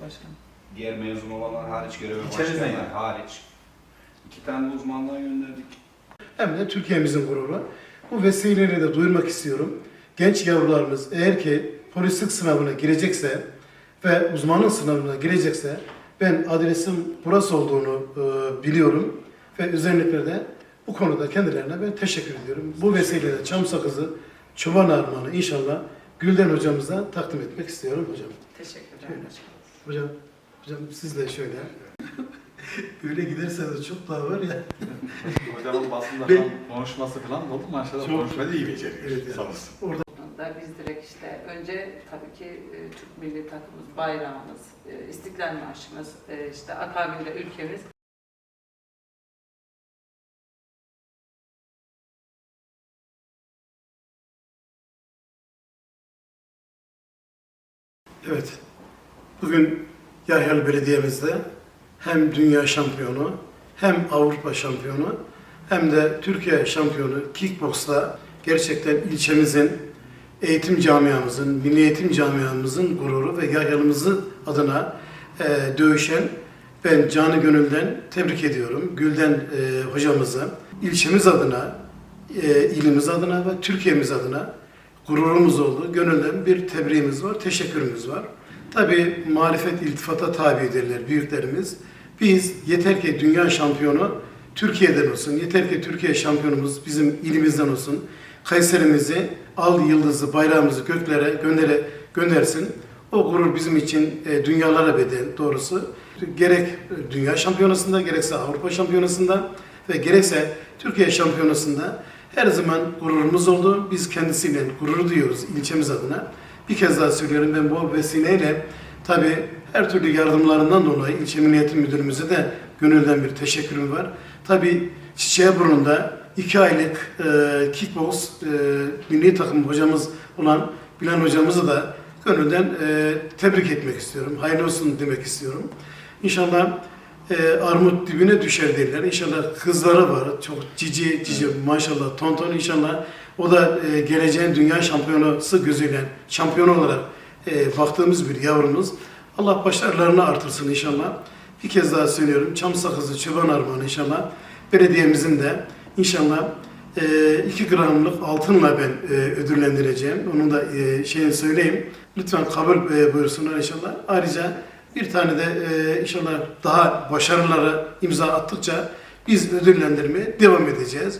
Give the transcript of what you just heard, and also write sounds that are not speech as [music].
Başkanım. Diğer mezun olanlar hariç göreve başlayanlar yani. hariç. İki tane de uzmanlığa gönderdik. hem de Türkiye'mizin gururu. Bu vesileyle de duyurmak istiyorum. Genç yavrularımız eğer ki polislik sınavına girecekse ve uzmanlık sınavına girecekse ben adresim burası olduğunu e, biliyorum ve özellikle de bu konuda kendilerine ben teşekkür ediyorum. Bu vesileyle çam sakızı, çoban armağanı inşallah Gülden hocamıza takdim etmek istiyorum hocam. Teşekkürler Şöyle. Hocam, hocam siz de şöyle. [laughs] Böyle giderseniz çok daha var ya. Hocamın basında Ben- falan konuşması falan oldu. Maşallah Çok- konuşmayı iyi beceriyor. Evet, yani. Sağ olsun. Da biz direkt işte önce tabii ki e, Türk milli takımımız, bayrağımız, e, İstiklal Marşımız, e, işte akabinde ülkemiz Evet. Bugün Yahyalı Belediye'mizde hem dünya şampiyonu, hem Avrupa şampiyonu, hem de Türkiye şampiyonu kickboxta gerçekten ilçemizin, eğitim camiamızın, milli eğitim camiamızın gururu ve Yahyalımızın adına e, dövüşen ben canı gönülden tebrik ediyorum. Gülden e, hocamızı ilçemiz adına, e, ilimiz adına ve Türkiye'miz adına gururumuz oldu. Gönülden bir tebriğimiz var, teşekkürümüz var. Tabi marifet iltifata tabidirler büyüklerimiz. Biz yeter ki dünya şampiyonu Türkiye'den olsun, yeter ki Türkiye şampiyonumuz bizim ilimizden olsun. Kayserimizi, al yıldızı, bayrağımızı göklere göndere, göndersin. O gurur bizim için e, dünyalara bedel doğrusu. Gerek dünya şampiyonasında, gerekse Avrupa şampiyonasında ve gerekse Türkiye şampiyonasında her zaman gururumuz oldu. Biz kendisiyle gurur duyuyoruz ilçemiz adına. Bir kez daha söylüyorum ben bu vesileyle tabi her türlü yardımlarından dolayı ilçe Milliyetin Müdürümüze de gönülden bir teşekkürüm var. Tabi Çiçeğeburnu'nda iki aylık e, kickbox e, milli takım hocamız olan Bilan hocamızı da gönülden e, tebrik etmek istiyorum. Hayırlı olsun demek istiyorum. İnşallah e, armut dibine düşer derler. İnşallah kızları var. Çok cici cici maşallah tonton inşallah. O da e, geleceğin dünya şampiyonası gözüyle şampiyon olarak e, baktığımız bir yavrumuz. Allah başarılarını artırsın inşallah. Bir kez daha söylüyorum. Çam sakızı, çoban armağanı inşallah. Belediyemizin de inşallah 2 gramlık altınla ben e, ödüllendireceğim. Onun da e, şeyini söyleyeyim. Lütfen kabul e, buyursunlar inşallah. Ayrıca bir tane de e, inşallah daha başarılara imza attıkça biz ödüllendirmeye devam edeceğiz.